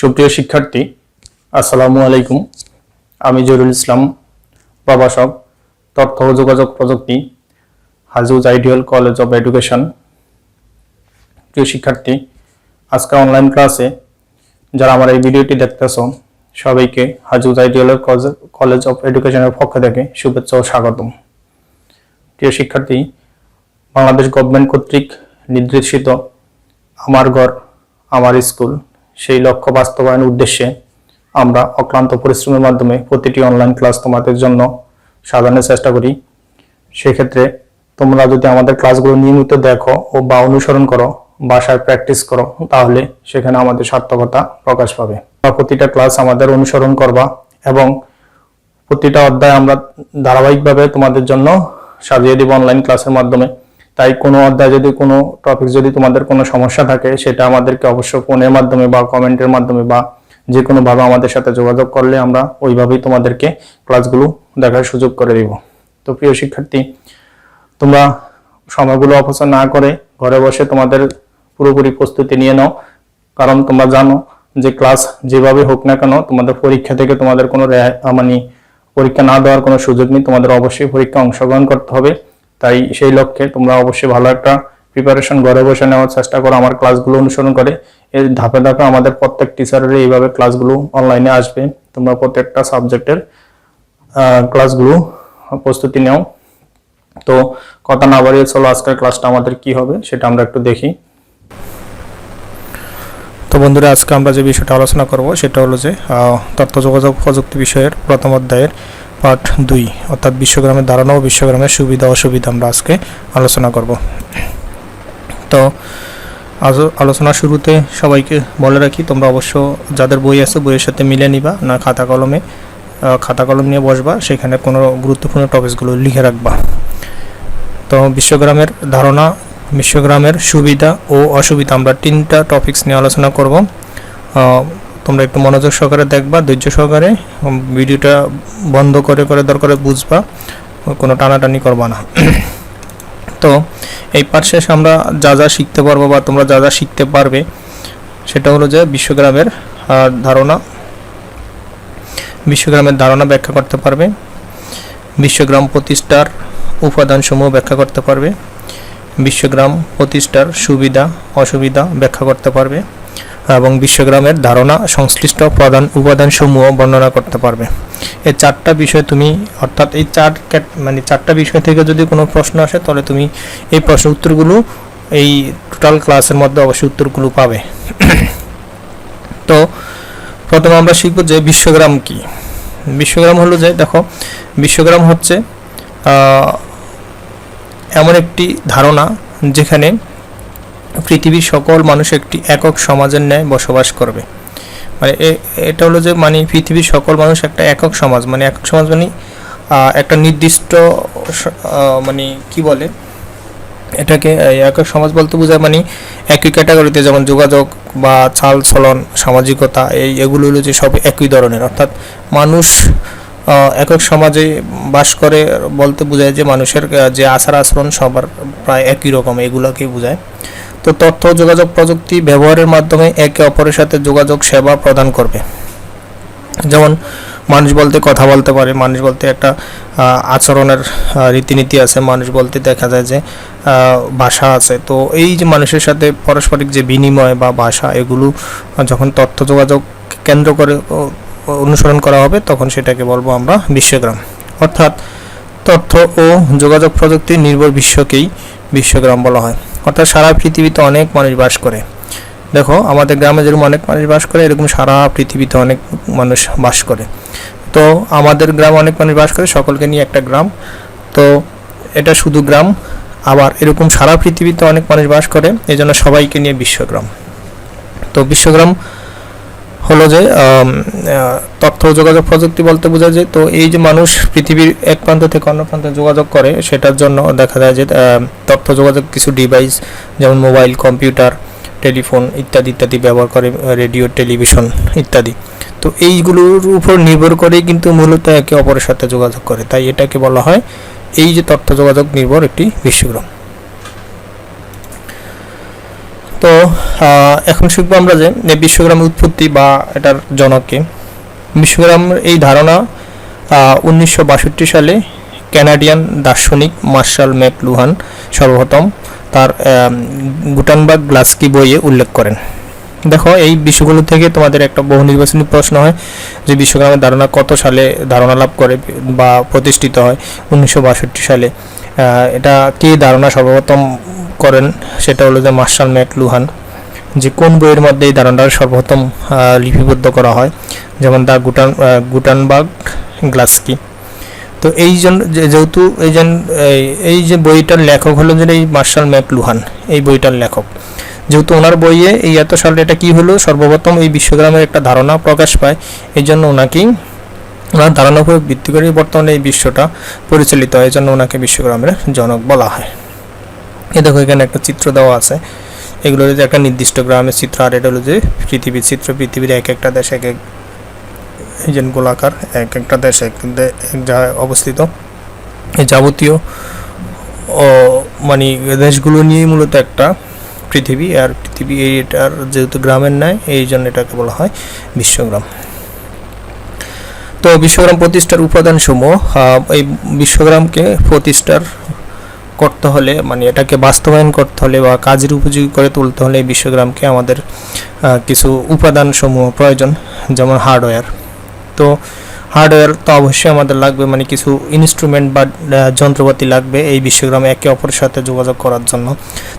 সুপ্রিয় শিক্ষার্থী, আসসালামু আলাইকুম। আমি জরুল ইসলাম প্রভাষক তথ্য ও যোগাযোগ প্রযুক্তি, Hazuz Ideal College of Education. প্রিয় শিক্ষার্থী, আজকে অনলাইন ক্লাসে যারা আমার এই ভিডিওটি দেখতেছ, সবাইকে Hazuz Ideal College College of এডুকেশনের পক্ষ থেকে শুভেচ্ছা ও স্বাগতম। প্রিয় শিক্ষার্থী, বাংলাদেশ গভর্নমেন্ট কর্তৃক নির্দেশিত আমার ঘর, আমার স্কুল সেই লক্ষ্য বাস্তবায়নের উদ্দেশ্যে আমরা অক্লান্ত পরিশ্রমের মাধ্যমে প্রতিটি অনলাইন ক্লাস তোমাদের জন্য সাজানোর চেষ্টা করি। সেক্ষেত্রে তোমরা যদি আমাদের ক্লাসগুলো নিয়মিত দেখো ও বা অনুসরণ করো, বাসায় প্র্যাকটিস করো, তাহলে সেখানে আমাদের সার্থকতা প্রকাশ পাবে। প্রতিটা ক্লাস আমাদের অনুসরণ করবা এবং প্রতিটা অধ্যায় আমরা ধারাবাহিকভাবে তোমাদের জন্য সাজিয়ে দিব অনলাইন ক্লাসের মাধ্যমে। তাই কোনো অধ্যায় যদি, কোনো টপিক যদি তোমাদের কোনো সমস্যা থাকে, সেটা আমাদেরকে অবশ্য ফোনের মাধ্যমে বা কমেন্টের মাধ্যমে বা যে কোনোভাবে আমাদের সাথে যোগাযোগ করলে আমরা ওইভাবেই তোমাদেরকে ক্লাসগুলো দেখার সুযোগ করে দিব। তো প্রিয় শিক্ষার্থী, তোমরা সময়গুলো অপচয় না করে ঘরে বসে তোমাদের পুরোপুরি প্রস্তুতি নিয়ে নাও। কারণ তোমরা জানো যে ক্লাস যেভাবে হোক না কেন তোমাদের পরীক্ষা থেকে তোমাদের কোনো মানে পরীক্ষা না দেওয়ার কোনো সুযোগ নেই। তোমাদের অবশ্যই পরীক্ষা অংশগ্রহণ করতে হবে। তাই সেই লক্ষ্যে তোমরা অবশ্যই ভালো একটা প্রিপারেশন ঘরে বসে নেওয়ার চেষ্টা করো। আমার ক্লাসগুলো অনুসরণ করে। এর ধাপে ধাপে আমাদের প্রত্যেক টিচারের এইভাবে ক্লাসগুলো অনলাইনে আসবে। তোমরা প্রত্যেকটা সাবজেক্টের ক্লাসগুলো প্রস্তুতি নাও। তো কথা না বাড়িয়ে চলো, আজকের ক্লাসটা আমাদের কি হবে সেটা আমরা একটু দেখি। তো বন্ধুরা, আজকে আমরা যে বিষয়টা আলোচনা করব সেটা হলো যে তথ্য যোগাযোগ প্রযুক্তি বিষয়ের প্রথম অধ্যায়ের পার্ট দুই, অর্থাৎ বিশ্বগ্রামের ধারণা ও বিশ্বগ্রামের সুবিধা অসুবিধা আমরা আজকে আলোচনা করব। তো, আজ আলোচনা শুরুতে সবাইকে বলে রাখি, তোমরা অবশ্য যাদের বই আছে, বইয়ের সাথে মিলে নিবা, না খাতা কলমে খাতা কলম নিয়ে বসবা, সেখানে কোনো গুরুত্বপূর্ণ টপিকসগুলো লিখে রাখবা। তো, বিশ্বগ্রামের ধারণা, বিশ্বগ্রামের সুবিধা ও অসুবিধা, আমরা তিনটা টপিকস নিয়ে আলোচনা করব। তোমরা একটু মনোযোগ সহকারে দেখবা, ধৈর্য সহকারে ভিডিওটা বন্ধ করে করে, দরকারে বুঝবা, কোনো টানাটানি করবা না। তো এই পাঠ শেষে আমরা যা যা শিখতে পারব বা তোমরা যা যা শিখতে পারবে, সেটা হলো যে বিশ্বগ্রামের ধারণা। বিশ্বগ্রামের ধারণা ব্যাখ্যা করতে পারবে। বিশ্বগ্রাম প্রতিষ্ঠার উপাদানসমূহ ব্যাখ্যা করতে পারবে। বিশ্বগ্রাম প্রতিষ্ঠার সুবিধা, অসুবিধা ব্যাখ্যা করতে পারবে। এবং বিশ্বগ্রামের ধারণা, সংশ্লিষ্ট প্রধান উপাদানসমূহ বর্ণনা করতে পারবে। এই চারটা বিষয় তুমি, অর্থাৎ এই চার মানে চারটা বিষয় থেকে যদি কোনো প্রশ্ন আসে, তাহলে তুমি এই প্রশ্ন উত্তরগুলো, এই টোটাল ক্লাসের মধ্যে অবশ্যই উত্তরগুলো পাবে। তো, প্রথমে আমরা শিখব যে বিশ্বগ্রাম কি। বিশ্বগ্রাম হলো যে, দেখো, বিশ্বগ্রাম হচ্ছে এমন একটি ধারণা যেখানে পৃথিবীর সকল মানুষ একটি একক সমাজের ন্যায় বসবাস করবে। মানে এটা হলো যে মানে পৃথিবীর সকল মানুষ একটা একক সমাজ। মানে একক সমাজ মানে একটা নির্দিষ্ট মানে কি বলে? এটাকে একক সমাজ বলতে বোঝায় মানে একই ক্যাটাগরিতে যেমন যোগাযোগ বা চাল চলন, সামাজিকতা, এই, এগুলো হলো যে সব একই ধরনের। অর্থাৎ মানুষ একক সমাজে বাস করে বলতে বোঝায় যে মানুষের যে আচার আচরণ সবার প্রায় একই রকম, এগুলোকেই বোঝায়। তো তথ্য, যোগাযোগ প্রযুক্তি ব্যবহারের মাধ্যমে একে অপরের সাথে যোগাযোগ, সেবা প্রদান করবে। যেমন মানুষ বলতে কথা বলতে পারে, মানুষ বলতে একটা আচরণের রীতিনীতি আছে, মানুষ বলতে দেখা যায় যে ভাষা আছে। তো এই যে মানুষের সাথে পারস্পরিক যে বিনিময় বা ভাষা, এগুলো যখন তথ্য, যোগাযোগ কেন্দ্র করে অনুসরণ করা হবে, তখন সেটাকে বলব আমরা বিশ্বগ্রাম। অর্থাৎ তথ্য ও যোগাযোগ প্রযুক্তি নির্ভর বিশ্বকেই বিশ্বগ্রাম বলা হয়। অর্থাৎ সারা পৃথিবীতে অনেক মানুষ বাস করে। দেখো, আমাদের গ্রামে যেরকম অনেক মানুষ বাস করে, এরকম সারা পৃথিবীতে অনেক মানুষ বাস করে। তো আমাদের গ্রাম অনেক মানুষ বাস করে, সকলকে নিয়ে একটা গ্রাম। তো এটা শুধু গ্রাম, আবার এরকম সারা পৃথিবীতে অনেক মানুষ বাস করে এই জন্য সবাইকে নিয়ে বিশ্বগ্রাম। তো বিশ্বগ্রাম হলো যে তথ্য যোগাযোগ প্রযুক্তি বলতে বোঝা যায়। তো এই যে মানুষ পৃথিবীর এক প্রান্ত থেকে অন্য প্রান্তে যোগাযোগ করে, সেটার জন্য দেখা যায় যে তথ্য যোগাযোগ কিছু ডিভাইস যেমন মোবাইল কম্পিউটার টেলিফোন ইত্যাদি ইত্যাদি ব্যবহার করে রেডিও টেলিভিশন ইত্যাদি। তো এইগুলোর উপর নির্ভর করেই কিন্তু মূলত একে অপরের সাথে যোগাযোগ করে। তাই এটাকে বলা হয় এই যে তথ্য যোগাযোগ নির্ভর একটি বিশ্বগ্রাম তো এখন শিখব আমরা যে বিশ্বগ্রামের উৎপত্তি বা এটার জনককে। বিশ্বগ্রামের এই ধারণা উনিশশো বাষট্টি সালে ক্যানাডিয়ান দার্শনিক মার্শাল ম্যাক লুহান সর্বপ্রথম তার গুটানবার্গ গ্লাস্কি বইয়ে উল্লেখ করেন। দেখো, এই বিষয়গুলো থেকে তোমাদের একটা বহু নির্বাচনী প্রশ্ন হয় যে বিশ্বগ্রামের ধারণা কত সালে ধারণা লাভ করে বা প্রতিষ্ঠিত হয় উনিশশো বাষট্টি সালে। এটা কি ধারণা সর্বপ্রথম করেন? সেটা হলো যে মার্শাল ম্যাক লুহান। যে কোন বইয়ের মধ্যে এই ধারণাটা সর্বপ্রথম লিপিবদ্ধ করা হয়? যেমন দা গুটান আহ, গুটানবার্গ গ্লাস্কি। তো এই জন্য যেহেতু এই যে এই- এই যে বইটার লেখক হলো যে এই মার্শাল ম্যাক লুহান এই বইটার লেখক। যেহেতু ওনার বইয়ে এই এত সালে এটা কী হলো? সর্বপ্রথম এই বিশ্বগ্রামের একটা ধারণা প্রকাশ পায়। এই জন্য ওনাকেই ওনার ধারণার উপর ভিত্তি করে বর্তমানে এই বিশ্বটা পরিচালিত হয় জন্য ওনাকে বিশ্বগ্রামের জনক বলা হয়। এ দেখো, এখানে একটা চিত্র দেওয়া আছে। এগুলো যে একটা নির্দিষ্ট গ্রামের চিত্র, আর এটা হলো যে পৃথিবীর চিত্র, পৃথিবীর এক একটা দেশ, এক এক যে গোলাকার এক একটা দেশ, এক জায়গায় অবস্থিত। এই যাবতীয়, ও মানে দেশগুলো নিয়েই মূলত একটা পৃথিবী, আর পৃথিবী এটার যেহেতু গ্রামের নয় এই জন্য এটাকে বলা হয় বিশ্বগ্রাম। তো বিশ্বগ্রাম প্রতিষ্ঠার উপাদানসমূহ এই বিশ্বগ্রামকে প্রতিষ্ঠার করতে হলে মানে এটাকে বাস্তবায়ন করতে হলে বা কাজের উপযোগী করে তুলতে হলে এই বিশ্বগ্রামকে আমাদের কিছু উপাদানসমূহ প্রয়োজন, যেমন হার্ডওয়্যার। তো হার্ডওয়্যার তো অবশ্যই আমাদের লাগবে মানে কিছু ইনস্ট্রুমেন্ট বা যন্ত্রপাতি লাগবে এই বিশ্বগ্রামে একে অপরের সাথে যোগাযোগ করার জন্য।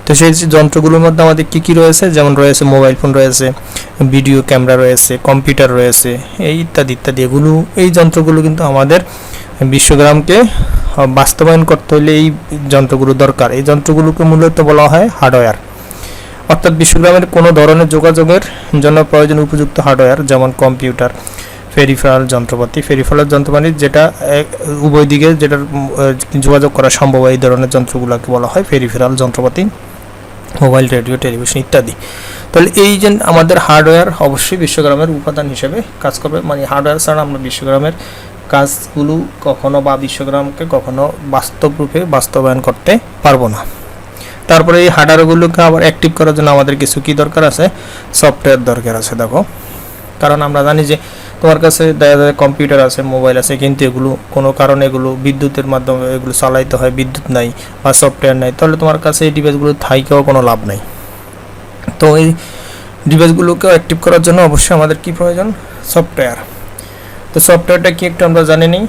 তো সেই যন্ত্রগুলোর মধ্যে আমাদের কি কি রয়েছে? যেমন রয়েছে মোবাইল ফোন রয়েছে ভিডিও ক্যামেরা রয়েছে কম্পিউটার রয়েছে এই ইত্যাদি ইত্যাদি। এগুলো, এই যন্ত্রগুলো কিন্তু আমাদের বিশ্বগ্রামকে বাস্তবায়ন করতে হলে এই যন্ত্রগুলো দরকার। এই যন্ত্রগুলোকে মূলত বলা হয় হার্ডওয়্যার অর্থাৎ বিশ্বগ্রামের কোনো ধরনের যোগাযোগের জন্য প্রয়োজন উপযুক্ত হার্ডওয়্যার যেমন কম্পিউটার ফেরিফারাল যন্ত্রপাতি ফেরিফারাল যন্ত্রপাতি যেটা উভয় দিকে যেটার যোগাযোগ করা সম্ভব এই ধরনের যন্ত্রগুলোকে বলা হয় ফেরিফেরাল যন্ত্রপাতি, মোবাইল, রেডিও, টেলিভিশন ইত্যাদি। তাহলে এই যে আমাদের হার্ডওয়্যার অবশ্যই বিশ্বগ্রামের উপাদান হিসেবে কাজ করবে। মানে হার্ডওয়্যার ছাড়া আমরা বিশ্বগ্রামের কাজগুলো কখনো বা বিশ্বগ্রামকে কখনো বাস্তব রূপে বাস্তবায়ন করতে পারব না। তারপরে এই হার্ডওয়্যারগুলোকে আবার অ্যাক্টিভ করার জন্য আমাদের কিছু কি দরকার আছে? সফটওয়্যার দরকার আছে, দেখো। কারণ আমরা জানি যে তোমার কাছে দেখা যায় কম্পিউটার আছে, মোবাইল আছে, কিন্তু এগুলো কোনো কারণে এগুলো বিদ্যুতের মাধ্যমে এগুলো চালাইতে হয়, বিদ্যুৎ নাই বা সফটওয়্যার নাই। তাহলে তোমার কাছে এই ডিভাইসগুলো থাইকেও কোনো লাভ নাই। তো এই ডিভাইসগুলোকেও অ্যাক্টিভ করার জন্য অবশ্যই আমাদের কি প্রয়োজন? সফটওয়্যার তো সফটওয়্যারটা কি একটু আমরা জানি নেই।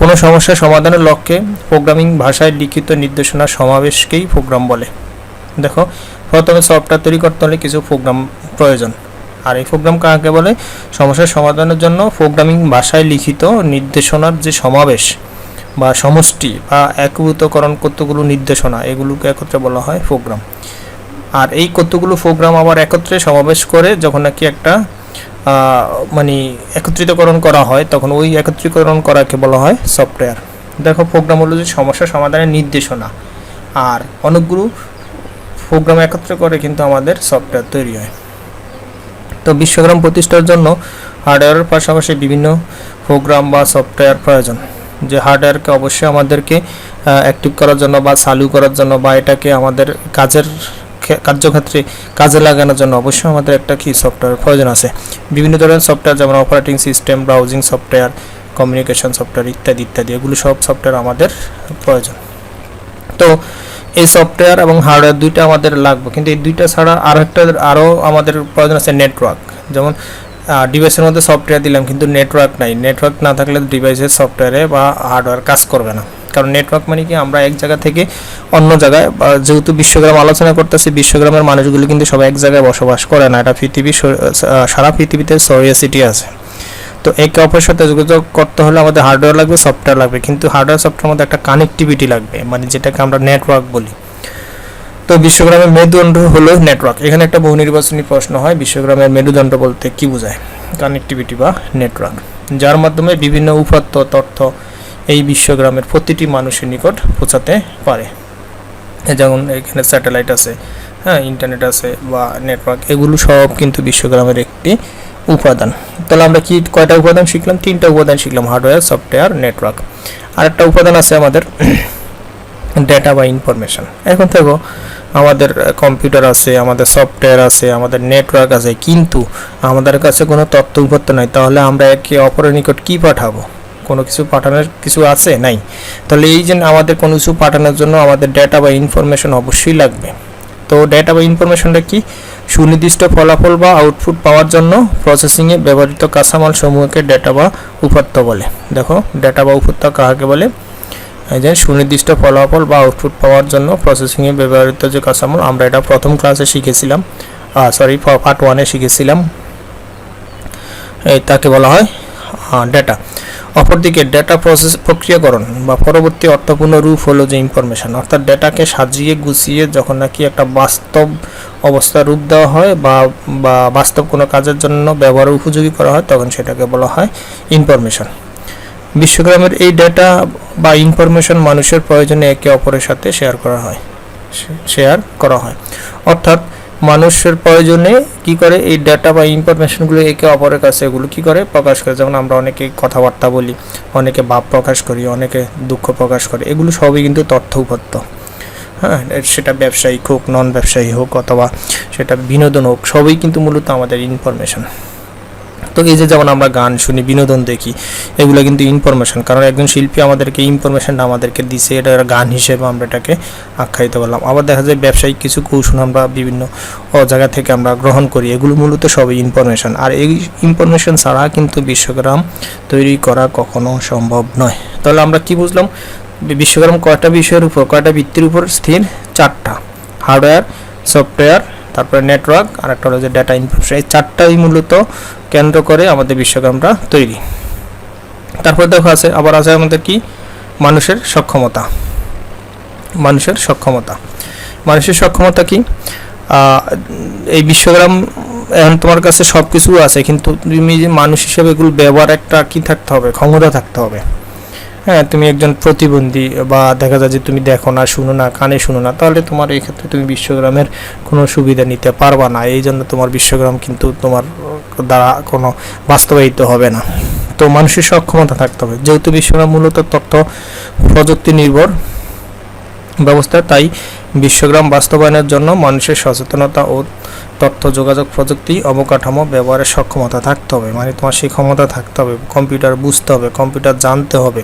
কোনো সমস্যা সমাধানের লক্ষ্যে প্রোগ্রামিং ভাষায় লিখিত নির্দেশনা সমাবেশকেই প্রোগ্রাম বলে। দেখো, প্রথমে সফটওয়্যার তৈরি করতে হলে কিছু প্রোগ্রাম প্রয়োজন। আর এই প্রোগ্রাম কাকে বলে? সমস্যার সমাধানের জন্য প্রোগ্রামিং ভাষায় লিখিত নির্দেশনার যে সমাবেশ বা সমষ্টি বা একভূতকরণ কতগুলো নির্দেশনা, এগুলোকে একত্রে বলা হয় প্রোগ্রাম। আর এই কতগুলো প্রোগ্রাম আবার একত্রে সমাবেশ করে যখন নাকি একটা মানে একত্রিতকরণ করা হয়, তখন ওই একত্রীকরণ করাকে বলা হয় সফটওয়্যার। দেখো, প্রোগ্রাম হলো যে সমস্যা সমাধানের নির্দেশনা। আর অনেকগুলো প্রোগ্রাম একত্র করে কিন্তু আমাদের সফটওয়্যার তৈরি হয়। তো বিশ্বগ্রাম প্রতিষ্ঠার জন্য হার্ডওয়্যারের পাশাপাশি বিভিন্ন প্রোগ্রাম বা সফটওয়্যার প্রয়োজন। যে হার্ডওয়্যারকে অবশ্যই আমাদেরকে অ্যাক্টিভ করার জন্য বা চালু করার জন্য বা এটাকে আমাদের কাজের ক্ষে- কার্যক্ষেত্রে কাজে লাগানোর জন্য অবশ্যই আমাদের একটা কি সফটওয়্যার প্রয়োজন আছে। বিভিন্ন ধরনের সফটওয়্যার যেমন operating system browsing software communication software ইত্যাদি ইত্যাদি, এগুলো সব সফটওয়্যার আমাদের প্রয়োজন। তো এই সফটওয়্যার এবং হার্ডওয়্যার দুইটা আমাদের লাগবে। কিন্তু এই দুইটা ছাড়া আরও একটা আরও আমাদের প্রয়োজন আছে নেটওয়ার্ক যেমন ডিভাইসের মধ্যে সফটওয়্যার দিলাম, কিন্তু নেটওয়ার্ক নাই। নেটওয়ার্ক না থাকলে ডিভাইসের সফটওয়্যারে বা হার্ডওয়্যার কাজ করবে না। কারণ নেটওয়ার্ক মানে কি, আমরা এক জায়গা থেকে অন্য জায়গায়, বা যেহেতু বিশ্বগ্রাম আলোচনা করতেছি, বিশ্বগ্রামের মানুষগুলো কিন্তু সবাই এক জায়গায় বসবাস করে না। এটা পৃথিবী সারা পৃথিবীতে ছড়িয়ে সিটি আছে। তো একে অপরের সাথে যোগাযোগ করতে হলে আমাদের হার্ডওয়্যার লাগবে সফটওয়্যার লাগবে। কিন্তু হার্ডওয়্যার সফটওয়্যার মধ্যে একটা কানেক্টিভিটি লাগবে মানে যেটাকে আমরা নেটওয়ার্ক বলি। তো বিশ্বগ্রামের মেরুদণ্ড হলো নেটওয়ার্ক এখানে একটা বহু নির্বাচনী প্রশ্ন হয়, বিশ্বগ্রামের মেরুদণ্ড বলতে কি বোঝায়? কানেক্টিভিটি বা নেটওয়ার্ক যার মাধ্যমে বিভিন্ন উপাত্ত তথ্য এই বিশ্বগ্রামের প্রতিটি মানুষের নিকট পৌঁছাতে পারে। যেমন এখানে স্যাটেলাইট আছে হ্যাঁ ইন্টারনেট আছে বা নেটওয়ার্ক এগুলো সব কিন্তু বিশ্বগ্রামের একটি উপাদান। তাহলে আমরা কি কয়টা উপাদান শিখলাম? তিনটা উপাদান শিখলাম হার্ডওয়্যার সফটওয়্যার নেটওয়ার্ক আর একটা উপাদান আছে আমাদের ডেটা বা ইনফরমেশন এখন দেখো, আমাদের কম্পিউটার আছে, আমাদের সফটওয়্যার আছে, আমাদের নেটওয়ার্ক আছে, কিন্তু আমাদের কাছে কোনো তথ্য উপাত্ত নাই। তাহলে আমরা একে অপরের নিকট কী পাঠাবো? কোনো কিছু পাঠানোর কিছু আছে? নাই। তাহলে এই যে আমাদের কোনো কিছু পাঠানোর জন্য আমাদের ডেটা বা ইনফরমেশন অবশ্যই লাগবে। তো ডেটা বা ইনফরমেশনটা কি? সুনির্দিষ্ট ফলাফল বা আউটপুট পাওয়ার জন্য প্রসেসিংয়ে ব্যবহৃত কাঁচামাল সমূহকে ডেটা বা উপাত্ত বলে। দেখো ডেটা বা উপাত্ত কাহাকে বলে? এই যে সুনির্দিষ্ট ফলাফল বা আউটপুট পাওয়ার জন্য প্রসেসিংয়ে ব্যবহৃত যে কাঁচামাল, আমরা এটা প্রথম ক্লাসে শিখেছিলাম। সরি পার্ট ওয়ানে শিখেছিলাম। এই, তাকে বলা হয় ডেটা অপরদিকে ডেটা প্রসেস প্রক্রিয়াকরণ বা পরবর্তী অর্থপূর্ণ রূপ হলো যে ইনফরমেশন অর্থাৎ ডেটাকে সাজিয়ে গুছিয়ে যখন নাকি একটা বাস্তব অবস্থা রূপ দেওয়া হয় বা বা বাস্তব কোনো কাজের জন্য ব্যবহার উপযোগী করা হয়, তখন সেটাকে বলা হয় ইনফরমেশন বিশ্বগ্রামের এই ডেটা বা ইনফরমেশন মানুষের প্রয়োজনে একে অপরের সাথে শেয়ার করা হয় শেয়ার করা হয়। অর্থাৎ মানুষের প্রয়োজনে কি করে এই ডেটা বা ইনফরমেশনগুলো একে অপরের কাছে এগুলো কি করে প্রকাশ করে? যেমন আমরা অনেকে কথাবার্তা বলি, অনেকে ভাব প্রকাশ করি, অনেকে দুঃখ প্রকাশ করে, এগুলো সবই কিন্তু তথ্য উপাত্ত হ্যাঁ সেটা ব্যবসায়িক হোক নন ব্যবসায়ী হোক অথবা সেটা বিনোদন হোক, সবই কিন্তু মূলত আমাদের ইনফরমেশন তো এই যে যেমন আমরা গান শুনি, বিনোদন দেখি, এগুলো কিন্তু ইনফরমেশন কারণ একজন শিল্পী আমাদেরকে ইনফরমেশনটা আমাদেরকে দিছে, এটা গান হিসেবে আমরা এটাকে আখ্যায়িত করলাম। আবার দেখা যায় ব্যবসায়িক কিছু কৌশল আমরা বিভিন্ন জায়গা থেকে আমরা গ্রহণ করি, এগুলো মূলত সবই ইনফরমেশন আর এই ইনফরমেশন ছাড়া কিন্তু বিশ্বগ্রাম তৈরি করা কখনো সম্ভব নয়। তাহলে আমরা কি বুঝলাম? বিশ্বগ্রাম কয়টা বিষয়ের উপর, কয়টা ভিত্তির উপর স্থির? চারটা। হার্ডওয়্যার, সফটওয়্যার, তারপরে নেটওয়ার্ক আর একটা হলো যে ডাটা এই চারটাই মূলত কেন্দ্র করে আমাদের বিশ্বগ্রামটা তৈরি। তারপর দেখো আছে, আবার আছে আমাদের কি? মানুষের সক্ষমতা। মানুষের সক্ষমতা। মানুষের সক্ষমতা কি? এই বিশ্বগ্রাম এখন তোমার কাছে সব কিছু আছে, কিন্তু তুমি যে মানুষ হিসেবে এগুলো ব্যবহার একটা কি থাকতে হবে? ক্ষমতা থাকতে হবে। হ্যাঁ তুমি একজন প্রতিবন্ধী বা দেখা যায় যে তুমি দেখো না, শুনো না, কানে শুনো না, তাহলে তোমার এই ক্ষেত্রে তুমি বিশ্বগ্রামের কোনো সুবিধা নিতে পারবা না। এই জন্য তোমার বিশ্বগ্রাম কিন্তু তোমার দ্বারা কোনো বাস্তবায়িত হবে না। তো মানুষের সক্ষমতা থাকতে হবে। যেহেতু বিশ্বগ্রাম মূলত তথ্য প্রযুক্তি নির্ভর ব্যবস্থা, তাই বিশ্বগ্রাম বাস্তবায়নের জন্য মানুষের সচেতনতা ও তথ্য, যোগাযোগ, প্রযুক্তি, অবকাঠামো ব্যবহারের সক্ষমতা থাকতে হবে। মানে তোমার সেই ক্ষমতা থাকতে হবে। কম্পিউটার বুঝতে হবে, কম্পিউটার জানতে হবে,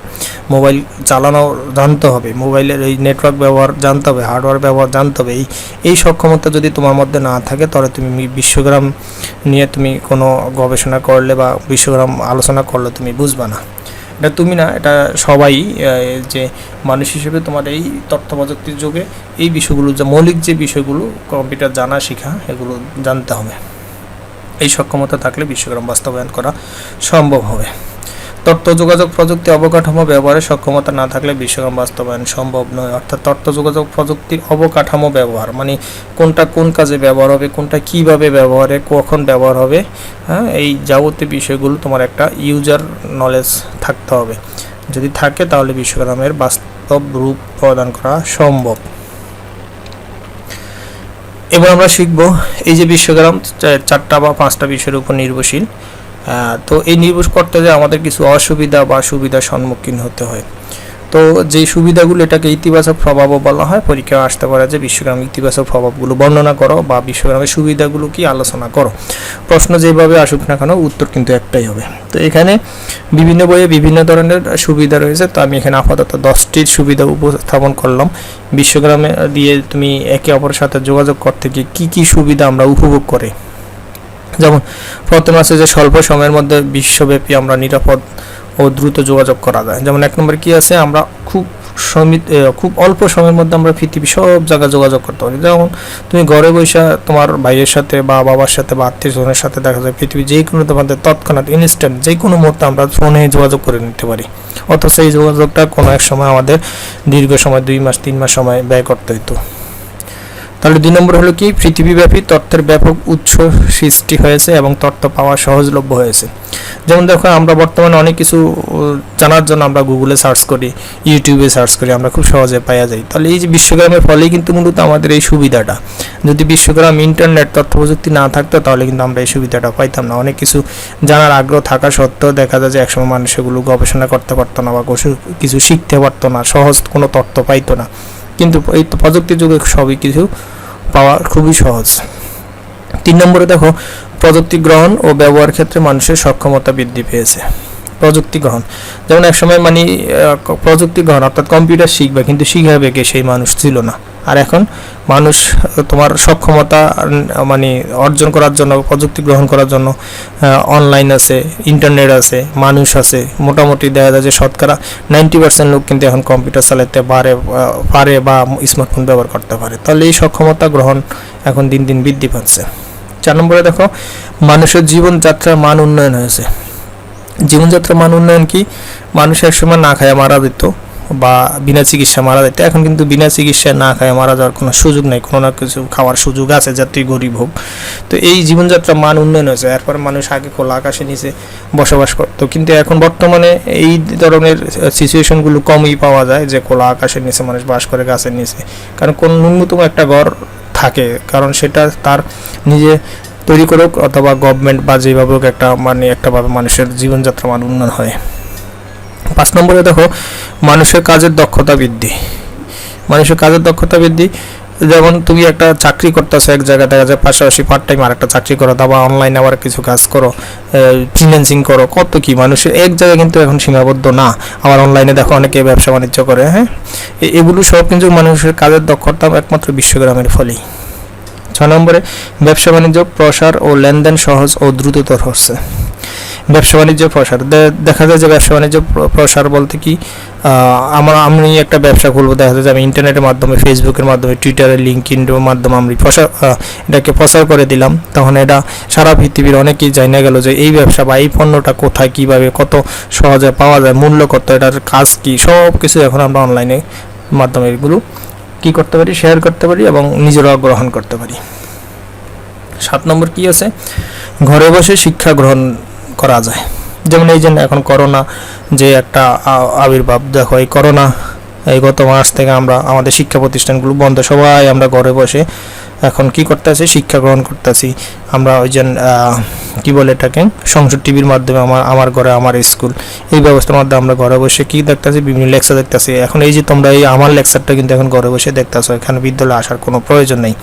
মোবাইল চালানো জানতে হবে, মোবাইলের এই নেটওয়ার্ক ব্যবহার জানতে হবে, হার্ডওয়্যার ব্যবহার জানতে হবে। এই এই সক্ষমতা যদি তোমার মধ্যে না থাকে, তাহলে তুমি বিশ্বগ্রাম নিয়ে তুমি কোনো গবেষণা করলে বা বিশ্বগ্রাম আলোচনা করলে তুমি বুঝবা না। এটা তুমি না, এটা সবাই যে মানুষ হিসেবে তোমার এই তথ্য প্রযুক্তির যুগে এই বিষয়গুলো, যে মৌলিক যে বিষয়গুলো কম্পিউটার জানা, শেখা, এগুলো জানতে হবে। এই সক্ষমতা থাকলে বিশ্বগ্রাম বাস্তবায়ন করা সম্ভব হবে। তথ্য যোগাযোগ প্রযুক্তি অবকাঠামো ব্যবহারের সক্ষমতা না থাকলে বিশ্বগ্রাম বাস্তবায়ন সম্ভব নয়। অর্থাৎ তথ্য যোগাযোগ প্রযুক্তির অবকাঠামো ব্যবহার মানে কোনটা কোন কাজে ব্যবহার হবে, কোনটা কীভাবে ব্যবহারে, কখন ব্যবহার হবে হ্যাঁ এই যাবতীয় বিষয়গুলো তোমার একটা ইউজার নলেজ থাকতে হবে। যদি থাকে তাহলে বিশ্বগ্রামের বাস্তব রূপ প্রদান করা সম্ভব। এবার আমরা শিখব, এই যে বিশ্বগ্রাম চারটা বা পাঁচটা বিষয়ের উপর নির্ভরশীল তো এই নির্ভর করতে যে আমাদের কিছু অসুবিধা বা সুবিধার সম্মুখীন হতে হয়। তো যে সুবিধাগুলো এটাকে ইতিবাচক প্রভাবও বলা হয়, পরীক্ষায় আসতে পারে যে বিশ্বগ্রাম ইতিবাচক প্রভাবগুলো বর্ণনা করো বা বিশ্বগ্রামের সুবিধাগুলো কি আলোচনা করো। প্রশ্ন যেভাবে আসুক না কেন, উত্তর কিন্তু একটাই হবে। তো এখানে বিভিন্ন বইয়ে বিভিন্ন ধরনের সুবিধা রয়েছে, তো আমি এখানে আপাতত দশটির সুবিধা উপস্থাপন করলাম। বিশ্বগ্রামে দিয়ে তুমি একে অপরের সাথে যোগাযোগ করতে গিয়ে কী কী সুবিধা আমরা উপভোগ করি? যেমন প্রথম আছে যে স্বল্প সময়ের মধ্যে বিশ্বব্যাপী আমরা নিরাপদ ও দ্রুত যোগাযোগ করা যায়। যেমন এক নম্বর কি আছে? আমরা খুব সমিত খুব অল্প সময়ের মধ্যে আমরা পৃথিবী সব জায়গায় যোগাযোগ করতে পারি। যেমন তুমি ঘরে বসে তোমার ভাইয়ের সাথে বা বাবার সাথে বা আত্মীয় স্বজনের সাথে দেখা যায় পৃথিবী যে কোনো তোমাদের তৎক্ষণাৎ ইনস্ট্যান্ট যে কোনো মুহূর্তে আমরা ফোনে যোগাযোগ করে নিতে পারি। অথচ এই যোগাযোগটা কোনো এক সময় আমাদের দীর্ঘ সময়, দুই মাস, তিন মাস সময় ব্যয় করতে হতো তাহলে দুই নম্বর হলো কি? পৃথিবীব্যাপী তথ্যের ব্যাপক উৎস সৃষ্টি হয়েছে এবং তথ্য পাওয়া সহজলভ্য হয়েছে। যেমন দেখো, আমরা বর্তমানে অনেক কিছু জানার জন্য আমরা গুগলে সার্চ করি, ইউটিউবে সার্চ করি, আমরা খুব সহজে পাওয়া যাই। তাহলে এই যে বিশ্বগ্রামের ফলেই কিন্তু মূলত আমাদের এই সুবিধাটা। যদি বিশ্বগ্রাম ইন্টারনেট তথ্য প্রযুক্তি না থাকতো, তাহলে কিন্তু আমরা এই সুবিধাটা পাইতাম না। অনেক কিছু জানার আগ্রহ থাকা সত্ত্বেও দেখা যায় যে একসময় মানুষ এগুলো গবেষণা করতে পারতো না বা কিছু শিখতে পারতো না। সহজ কোনো তথ্য পাইতো না। কিন্তু এই প্রযুক্তির যুগে সবই কিছু পাওয়া খুবই সহজ। তিন নম্বরে দেখো, প্রযুক্তি গ্রহণ ও ব্যবহার ক্ষেত্রে মানুষের সক্ষমতা বৃদ্ধি পেয়েছে। প্রযুক্তি গ্রহণ। যেমন একসময় মানে প্রযুক্তি গ্রহণ, অর্থাৎ কম্পিউটার শিখবে, কিন্তু শিখাবে কে? সেই মানুষ ছিল না। আর এখন মানুষ তোমার সক্ষমতা মানে অর্জন করার জন্য, প্রযুক্তি গ্রহণ করার জন্য অনলাইন আছে ইন্টারনেট আছে, মানুষ আছে। মোটামুটি দেখা যায় যে শতকরা নাইনটি পার্সেন্ট লোক কিন্তু এখন কম্পিউটার চালাতে পারে পারে বা স্মার্টফোন ব্যবহার করতে পারে। তাহলে এই সক্ষমতা গ্রহণ এখন দিন দিন বৃদ্ধি পাচ্ছে। চার নম্বরে দেখো, মানুষের জীবনযাত্রার মান উন্নয়ন হয়েছে। জীবনযাত্রার মান উন্নয়ন কি? মানুষ একসময় না খায় মারা যেত বা বিনা চিকিৎসা মারা যেত। এখন কিন্তু বিনা চিকিৎসায় না খায় মারা যাওয়ার কোনো সুযোগ নেই, কোনো না কিছু খাওয়ার সুযোগ আছে যাতেই গরিব হোক। তো এই জীবনযাত্রার মান উন্নয়ন হয়েছে, এরপর মানুষ আগে খোলা আকাশে নিচে বসবাস করতো। কিন্তু এখন বর্তমানে এই ধরনের সিচুয়েশনগুলো কমই পাওয়া যায় যে খোলা আকাশের নিচে মানুষ বাস করে গাছের নিচে। কারণ কোন ন্যূনতম একটা ঘর থাকে, কারণ সেটা তার নিজে তৈরি করুক অথবা গভর্নমেন্ট বা যেভাবে হোক একটা মানে একটাভাবে মানুষের জীবনযাত্রা মান উন্নয়ন হয়। পাঁচ নম্বরে দেখো, মানুষের কাজের দক্ষতা বৃদ্ধি। মানুষের কাজের দক্ষতা বৃদ্ধি, যেমন তুমি একটা চাকরি করতেছো এক জায়গায়, দেখা যায় পাশাপাশি পার্ট টাইম আর একটা চাকরি করো বা অনলাইনে আবার কিছু কাজ করো ফ্রিল্যান্সিং করো, কত কি? মানুষের এক জায়গায় কিন্তু এখন সীমাবদ্ধ না। আবার অনলাইনে দেখো অনেকে ব্যবসা বাণিজ্য করে হ্যাঁ? এগুলো সব কিন্তু মানুষের কাজের দক্ষতা একমাত্র বিশ্বগ্রামের ফলেই। ছয় নম্বরে, ব্যবসা বাণিজ্য, প্রসার ও লেনদেন সহজ ও দ্রুততর হচ্ছে। ব্যবসা বাণিজ্য, প্রসার। দেখা যায় যে ব্যবসা বাণিজ্য, প্র- প্রসার বলতে কি আমার, আমি একটা ব্যবসা খুলবো। দেখা যায় যে আমি ইন্টারনেটের মাধ্যমে, ফেসবুকের মাধ্যমে টুইটারে লিঙ্ক ইনের মাধ্যমে আমি প্রসার এটাকে প্রচার করে দিলাম। তখন এটা সারা পৃথিবীর অনেকেই জানা গেল যে এই ব্যবসা বা এই পণ্যটা কোথায়, কীভাবে, কত সহজে পাওয়া যায়, মূল্য কত, এটার কাজ কি সব কিছু এখন আমরা অনলাইনে মাধ্যমে এগুলো কি করতে পারি শেয়ার করতে পারি এবং নিজেরাও গ্রহণ করতে পারি। সাত নম্বর কি আছে? ঘরে বসে শিক্ষা গ্রহণ করা যায়। যেমন এই যে এখন করোনা যে একটা আবির্ভাব, দেখো এই করোনা, এই গত মাস থেকে আমরা আমাদের শিক্ষা প্রতিষ্ঠানগুলো বন্ধ, সবাই আমরা ঘরে বসে এখন কি করতেছি? শিক্ষা গ্রহণ করতেছি। আমরা ওই যে কি বলে এটাকে? সংসদ টিভির মাধ্যমে আমার আমার ঘরে আমার স্কুল। এই ব্যবস্থার মাধ্যমে আমরা ঘরে বসে কি দেখতেছি? বিভিন্ন লেকচার দেখতেছি। এখন এই যে তোমরা এই আমার লেকচারটা কিন্তু এখন ঘরে বসে দেখতেছো। এখানে বিদ্যালয়ে আসার কোনো প্রয়োজন নেই।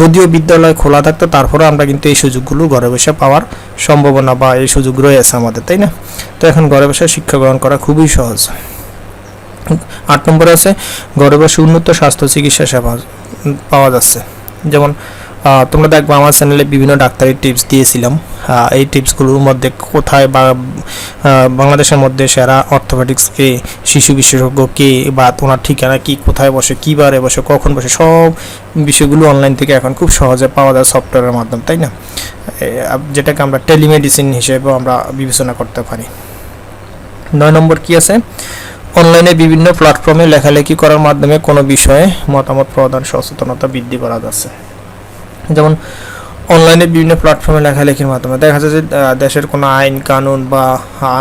যদিও বিদ্যালয় খোলা থাকতো তারপরে আমরা কিন্তু এই সুযোগগুলো ঘরে বসে পাওয়ার সম্ভাবনা বা এই সুযোগ রয়েছে আমাদের, তাই না? তো এখন ঘরে বসে শিক্ষা গ্রহণ করা খুবই সহজ। আট নম্বরে আছে, ঘরে বসে উন্নত স্বাস্থ্য চিকিৎসা সেবা পাওয়া যাচ্ছে। যেমন তোমরা দেখবে আমার চ্যানেলে বিভিন্ন ডাক্তারের টিপস দিয়েছিলাম। এই টিপসগুলোর মধ্যে কোথায় বা বাংলাদেশের মধ্যে সেরা অর্থোপেডিক্স কে, শিশু বিশেষজ্ঞ কে, বা তোমার ঠিকানা কি, কোথায় বসে, কী বারে বসে, কখন বসে, সব বিষয়গুলো অনলাইন থেকে এখন খুব সহজে পাওয়া যায় সফটওয়্যারের মাধ্যমে, তাই না? যেটাকে আমরা টেলিমেডিসিন হিসেবেও আমরা বিবেচনা করতে পারি। নয় নম্বর কি আছে? অনলাইনে বিভিন্ন প্ল্যাটফর্মে লেখালেখি করার মাধ্যমে কোনো বিষয়ে মতামত প্রদান, সচেতনতা বৃদ্ধি করা যাচ্ছে। যেমন, অনলাইনে বিভিন্ন প্ল্যাটফর্মে লেখালেখির মাধ্যমে। দেখা যায় যে দেশের কোনো আইন, কানুন বা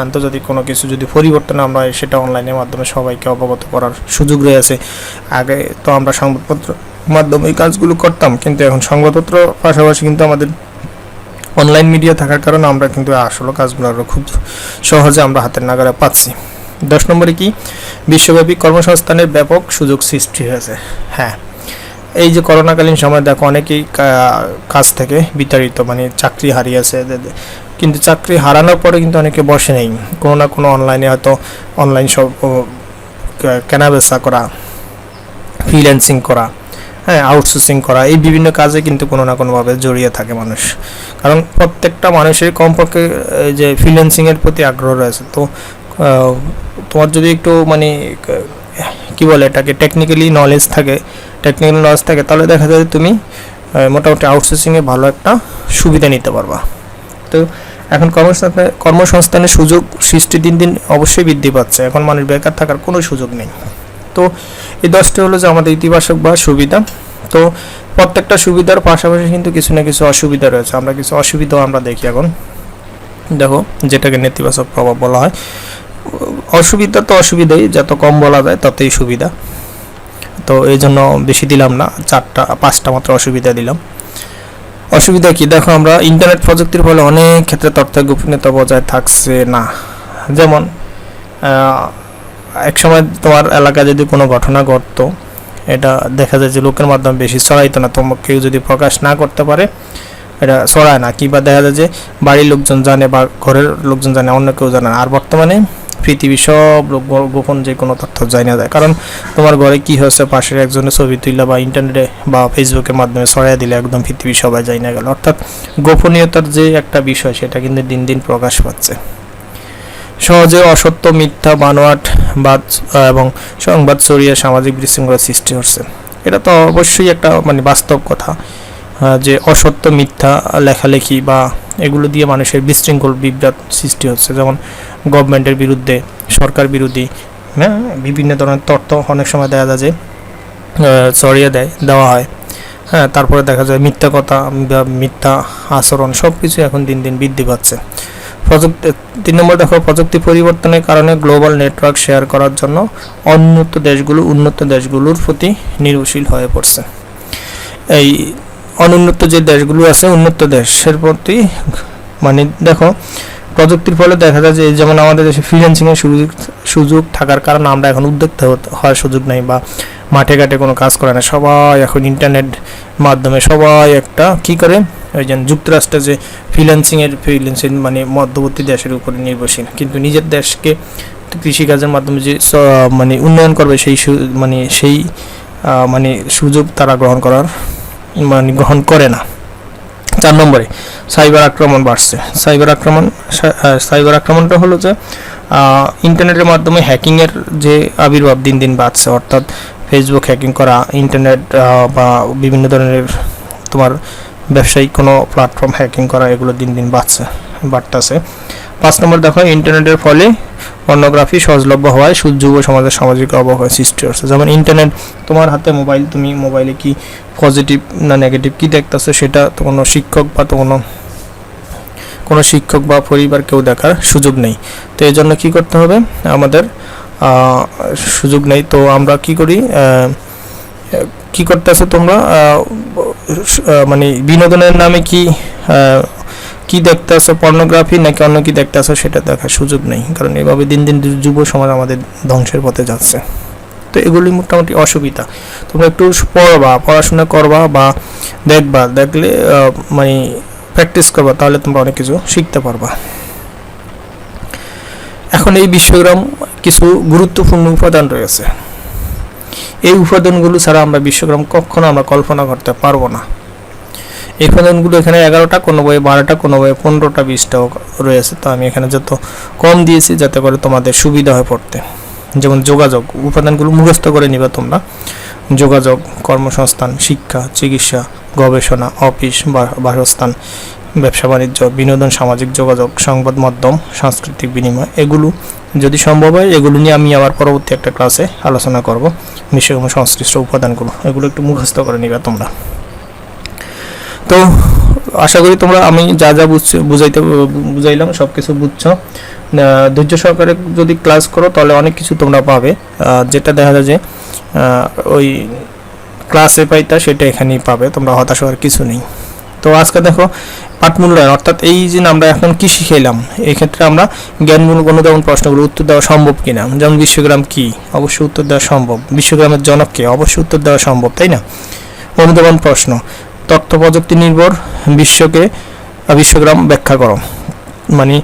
আন্তর্জাতিক কোনো কিছু যদি পরিবর্তন আমরা সেটা অনলাইনের মাধ্যমে সবাইকে অবগত করার সুযোগ রয়েছে। আগে তো আমরা সংবাদপত্র মাধ্যমে এই কাজগুলো করতাম, কিন্তু এখন সংবাদপত্র পাশাপাশি কিন্তু আমাদের অনলাইন মিডিয়া থাকার কারণে আমরা কিন্তু আসলে কাজগুলো আরও খুব সহজে আমরা হাতের নাগারে পাচ্ছি। দশ নম্বরে কি? বিশ্বব্যাপী কর্মসংস্থানের ব্যাপক সুযোগ সৃষ্টি হয়েছে। হ্যাঁ। এই যে করোনাকালীন সময় দেখো অনেকেই কাজ থেকে বিতাড়িত মানে চাকরি হারিয়েছে। কিন্তু চাকরি হারানোর পরে কিন্তু অনেকে বসে নেই। কোনো না কোনো অনলাইনে হয়তো অনলাইন সব কেনাবেচা করা ফ্রিল্যান্সিং করা হ্যাঁ আউটসোর্সিং করা, এই বিভিন্ন কাজে কিন্তু কোনো না কোনোভাবে জড়িয়ে থাকে মানুষ। কারণ প্রত্যেকটা মানুষের কমপক্ষে যে ফ্রিল্যান্সিংয়ের প্রতি আগ্রহ রয়েছে। তো তোমার যদি একটু মানে ক- বলে এটাকে টেকনিক্যালি নলেজ থাকে টেকনিক্যাল নলেজ থাকে, তাহলে দেখা যায় যে তুমি মোটামুটি আউটসোর্সিংয়ে ভালো একটা সুবিধা নিতে পারবা। তো এখন কর্মসংস্থানে কর্মসংস্থানের সুযোগ সৃষ্টি দিন দিন অবশ্যই বৃদ্ধি পাচ্ছে। এখন মানুষ বেকার থাকার কোনো সুযোগ নেই। তো এই দশটা হলো যে আমাদের ইতিবাচক বা সুবিধা। তো প্রত্যেকটা সুবিধার পাশাপাশি কিন্তু কিছু না কিছু অসুবিধা রয়েছে। আমরা কিছু অসুবিধাও আমরা দেখি এখন। দেখো, যেটাকে নেতিবাচক প্রভাব বলা হয়। অসুবিধা তো অসুবিধাই, যত কম বলা যায় ততই সুবিধা। তো এই জন্য বেশি দিলাম না, চারটা, পাঁচটা মাত্র অসুবিধা দিলাম। অসুবিধা কি? দেখো আমরা ইন্টারনেট প্রযুক্তির ফলে অনেক ক্ষেত্রে তথ্য গোপনীয়তা বজায় থাকছে না। যেমন এক সময় তোমার এলাকায় যদি কোনো ঘটনা ঘটতো, এটা দেখা যায় যে লোকের মাধ্যমে বেশি ছড়াইতো না তোমাকে কেউ যদি প্রকাশ না করতে পারে, এটা ছড়ায় না। কিংবা দেখা যায় যে বাড়ির লোকজন জানে বা ঘরের লোকজন জানে, অন্য কেউ জানে না। আর বর্তমানে পৃথিবীর সব গোপন যে কোনো তথ্য জানা যায় কারণ তোমার ঘরে কি হয়েছে, পাশের একজনের ছবি তুললে বা ইন্টারনেটে বা ফেসবুকের মাধ্যমে ছড়াই দিলে একদম পৃথিবী সবাই যায় না গেল। অর্থাৎ গোপনীয়তার যে একটা বিষয়, সেটা কিন্তু দিন দিন প্রকাশ পাচ্ছে। সহজে অসত্য, মিথ্যা, বানোয়াট, বাদ, এবং সংবাদ ছড়িয়ে সামাজিক বিশৃঙ্খলা সৃষ্টি হচ্ছে। এটা তো অবশ্যই একটা মানে বাস্তব কথা। যে অসত্য মিথ্যা লেখালেখি বা এগুলো দিয়ে মানুষের বিশৃঙ্খল বিভ্রাট সৃষ্টি হচ্ছে। যেমন গভর্নমেন্টের বিরুদ্ধে, সরকার বিরোধী হ্যাঁ বিভিন্ন ধরনের তথ্য অনেক সময় দেখা যায় যে ছড়িয়ে দেয়, দেওয়া হয়। হ্যাঁ তারপরে দেখা যায় মিথ্যা কথা বা মিথ্যা আচরণ সব কিছু এখন দিন দিন বৃদ্ধি পাচ্ছে। প্রযুক্তি, তিন নম্বর দেখো, প্রযুক্তি পরিবর্তনের কারণে গ্লোবাল নেটওয়ার্ক শেয়ার করার জন্য উন্নত দেশগুলো, উন্নত দেশগুলোর প্রতি নির্ভরশীল হয়ে পড়ছে। এই অনুন্নত যে দেশগুলো আছে, উন্নত দেশের প্রতি মানে দেখো, প্রযুক্তির ফলে দেখা যায় যে, যেমন আমাদের দেশে ফ্রিল্যান্সিংয়ের সুযোগ সুযোগ থাকার কারণে আমরা এখন উদ্যোক্তা হওয়ার সুযোগ নাই বা মাঠে ঘাটে কোনো কাজ করে না। সবাই এখন ইন্টারনেট মাধ্যমে সবাই একটা কি করে, ওই যে যুক্তরাষ্ট্রে যে ফ্রিল্যান্সিংয়ের ফ্রিল্যান্সিং মানে মধ্যবর্তী দেশের উপরে নির্ভরশীল। কিন্তু নিজের দেশকে কৃষিকাজের মাধ্যমে যে মানে উন্নয়ন করবে সেই মানে সেই মানে সুযোগ তারা গ্রহণ করার মানে গ্রহণ করে না। চার নম্বরে, সাইবার আক্রমণ বাড়ছে। সাইবার আক্রমণ সাইবার আক্রমণটা হলো যে ইন্টারনেটের মাধ্যমে হ্যাকিংয়ের যে আবির্ভাব দিন দিন বাড়ছে, অর্থাৎ ফেসবুক হ্যাকিং করা, ইন্টারনেট বা বিভিন্ন ধরনের তোমার ব্যবসায়িক কোনো প্ল্যাটফর্ম হ্যাকিং করা, এগুলো দিন দিন বাড়ছে, বাড়তেছে। পাঁচ নম্বর দেখো ইন্টারনেটের ফলে পর্নোগ্রাফি সহজলভ্য হওয়ায় যুব সমাজের সামাজিক অবক্ষয় সৃষ্টি হচ্ছে। যেমন ইন্টারনেট তোমার হাতে মোবাইল তুমি মোবাইলে কি পজিটিভ না নেগেটিভ কি দেখতেছো সেটা তো কোনো শিক্ষক বা তো কোনো কোনো শিক্ষক বা পরিবার কেউ দেখার সুযোগ নেই। তো এই জন্য কী করতে হবে? আমাদের সুযোগ নেই। তো আমরা কি করি? কি করতেছো তোমরা? মানে বিনোদনের নামে কি কি দেখতেছো পর্নোগ্রাফি নাকি অন্য কি দেখতেছো সেটা দেখার সুযোগ নেই, কারণ এভাবে দিন দিন যুব সমাজ আমাদের ধ্বংসের পথে যাচ্ছে। তো এগুলি মোটামুটি অসুবিধা। তোমরা একটু পড়বা, পড়াশোনা করবা বা দেখবা, দেখলে মানে প্র্যাকটিস করবা, তাহলে তোমরা অনেক কিছু শিখতে পারবা। এখন এই বিশ্বগ্রাম কিছু গুরুত্বপূর্ণ উপাদান রয়েছে। এই উপাদানগুলো ছাড়া আমরা বিশ্বগ্রাম কখনো আমরা কল্পনা করতে পারব না। এই উপাদানগুলো এখানে এগারোটা, কোনো বইয়ে বারোটা, কোনো বইয়ে পনেরোটা, বিশটাও রয়েছে। তো আমি এখানে যত কম দিয়েছি, যাতে করে তোমাদের সুবিধা হয় পড়তে। যেমন যোগাযোগ, উপাদানগুলো মুখস্থ করে নিবা তোমরা। যোগাযোগ, কর্মসংস্থান, শিক্ষা, চিকিৎসা, গবেষণা, অফিস বাসস্থান, ব্যবসা, বাণিজ্য, বিনোদন, সামাজিক যোগাযোগ, সংবাদ মাধ্যম, সাংস্কৃতিক বিনিময়, এগুলো যদি সম্ভব হয়, এগুলো নিয়ে আমি আবার পরবর্তী একটা ক্লাসে আলোচনা করব। বিশ্বকর্ম সংশ্লিষ্ট উপাদানগুলো, এগুলো একটু মুখস্থ করে নিবা তোমরা। তো আশা করি তোমরা, আমি যা যা বুঝছ, বুঝাইতে, বুঝাইলাম সব কিছু বুঝছ ধৈর্য সহকারে যদি ক্লাস করো, তাহলে অনেক কিছু তোমরা পাবে। যেটা দেখা যায় যে ওই ক্লাসে পাইতা, সেটা এখানেই পাবে, তোমরা হতাশ হওয়ার কিছু নেই। তো আজকে দেখো, পাঠ মূল্যায়ন, অর্থাৎ এই যে আমরা এখন কি শিখাইলাম, এই ক্ষেত্রে আমরা জ্ঞানমূলক অনুধাবন প্রশ্নগুলো উত্তর দেওয়া সম্ভব কিনা? যেমন বিশ্বগ্রাম কি? অবশ্যই উত্তর দেওয়া সম্ভব। বিশ্বগ্রামের জনক কে? অবশ্যই উত্তর দেওয়া সম্ভব, তাই না? অনুদান প্রশ্ন। তথ্য প্রযুক্তি নির্ভর বিশ্বকে বিশ্বগ্রাম ব্যাখ্যা করো। মানে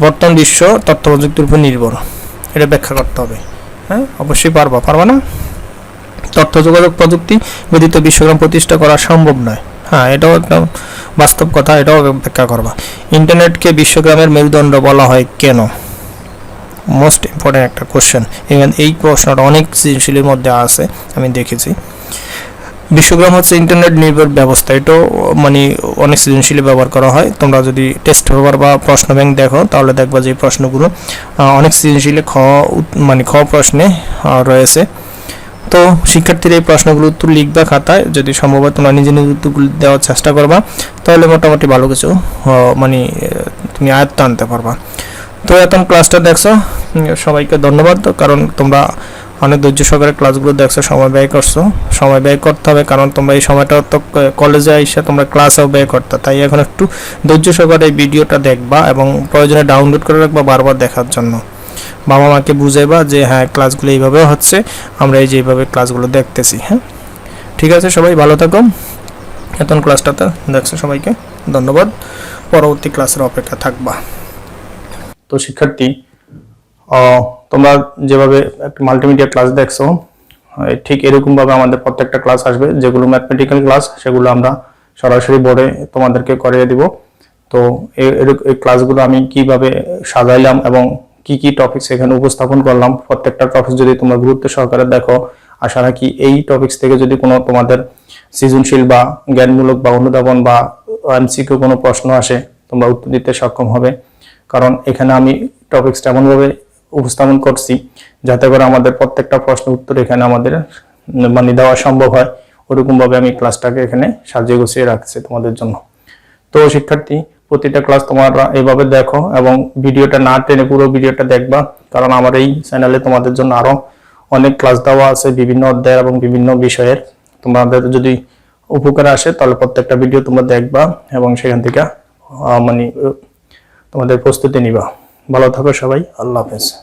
বর্তমান বিশ্ব তথ্য প্রযুক্তির উপর নির্ভর। এটা ব্যাখ্যা করতে হবে। হ্যাঁ অবশ্যই পারবা। পারবা না? তথ্য, যোগাযোগ প্রযুক্তি ব্যতীত বিশ্বগ্রাম প্রতিষ্ঠা করা সম্ভব নয়। হ্যাঁ এটাও একটা বাস্তব কথা, এটাও ব্যাখ্যা করবা। ইন্টারনেটকে বিশ্বগ্রামের মেরুদণ্ড বলা হয় কেন? মোস্ট ইম্পর্টেন্ট একটা কোশ্চেন ইভেন এই প্রশ্নটা অনেক সৃজনশীলের মধ্যে আছে, আমি দেখেছি। বিশ্বগ্রাম হচ্ছে ইন্টারনেট নির্ভর ব্যবস্থা। এটাও মানে অনেক সৃজনশীলে ব্যবহার করা হয়। তোমরা যদি টেস্ট পেপার বা প্রশ্ন ব্যাংক দেখো, তাহলে দেখবা যে প্রশ্নগুলো অনেক সৃজনশীলে খ মানে খ প্রশ্নে রয়েছে। তো, শিক্ষার্থীরা এই প্রশ্নগুলো উত্তর লিখবা খাতায়। যদি সম্ভব হয় তোমরা নিজে নিজে উত্তরগুলো দেওয়ার চেষ্টা করবা, তাহলে মোটামুটি ভালো কিছু মানে তুমি আয়ত্ত আনতে পারবা। তো এখন ক্লাসটা দেখছ। সবাইকে ধন্যবাদ। কারণ তোমরা অনেক ধৈর্য সহকারে ক্লাসগুলো দেখছ, সময় ব্যয় করছ। সময় ব্যয় করতে হবে কারণ তোমরা এই সময়টা তো কলেজে এসে তোমরা ক্লাসেও ব্যয় করতে। তাই এখন একটু ধৈর্য সহকারে এই ভিডিওটা দেখবা এবং প্রয়োজনে ডাউনলোড করে রাখবা বারবার দেখার জন্য। বাবা মাকে বুঝাইবা যে হ্যাঁ ক্লাসগুলো এইভাবে হচ্ছে, আমরা এই যে এইভাবে ক্লাসগুলো দেখতেছি হ্যাঁ? ঠিক আছে সবাই, ভালো থাকো। এখন ক্লাসটাতে দেখছ সবাইকে। ধন্যবাদ। পরবর্তী ক্লাসের অপেক্ষা থাকবা। তো শিক্ষার্থী তোমরা যেভাবে একটা মাল্টিমিডিয়া ক্লাস দেখছ ঠিক এরকম ভাবে আমাদের প্রত্যেকটা ক্লাস আসবে। যেগুলো ম্যাথমেটিক্যাল ক্লাস সেগুলো আমরা সরাসরি বোর্ডে তোমাদেরকে করিয়ে দিব। তো এই ক্লাসগুলো আমি কীভাবে সাজাইলাম এবং কি কি টপিকস এখানে উপস্থাপন করলাম, প্রত্যেকটা টপিক যদি তোমরা গুরুত্ব সহকারে দেখো, আশা রাখি এই টপিকস থেকে যদি কোনো তোমাদের সৃজনশীল বা জ্ঞানমূলক বা অনুধাবন বা এমসিকিউ কোনো প্রশ্ন আসে, তোমরা উত্তর দিতে সক্ষম হবে। কারণ এখানে আমি টপিকসটা এমনভাবে উপস্থাপন করছি, যাতে করে আমাদের প্রত্যেকটা প্রশ্ন উত্তর এখানে আমাদের মানে দেওয়া সম্ভব হয়। ওরকম ভাবে আমি ক্লাসটাকে এখানে সাজিয়ে গুছিয়ে রাখছি তোমাদের জন্য। তো শিক্ষার্থী, প্রতিটা ক্লাস তোমরা এইভাবে দেখো এবং ভিডিওটা না টেনে পুরো ভিডিওটা দেখবা, কারণ আমার এই চ্যানেলে তোমাদের জন্য আরও অনেক ক্লাস দেওয়া আছে, বিভিন্ন অধ্যায়ের এবং বিভিন্ন বিষয়ের। তোমাদের যদি উপকারে আসে, তাহলে প্রত্যেকটা ভিডিও তোমরা দেখবা এবং সেখান থেকে মানে তোমাদের প্রস্তুতি নিবা। ভালো থাকো সবাই, আল্লাহ হাফেজ।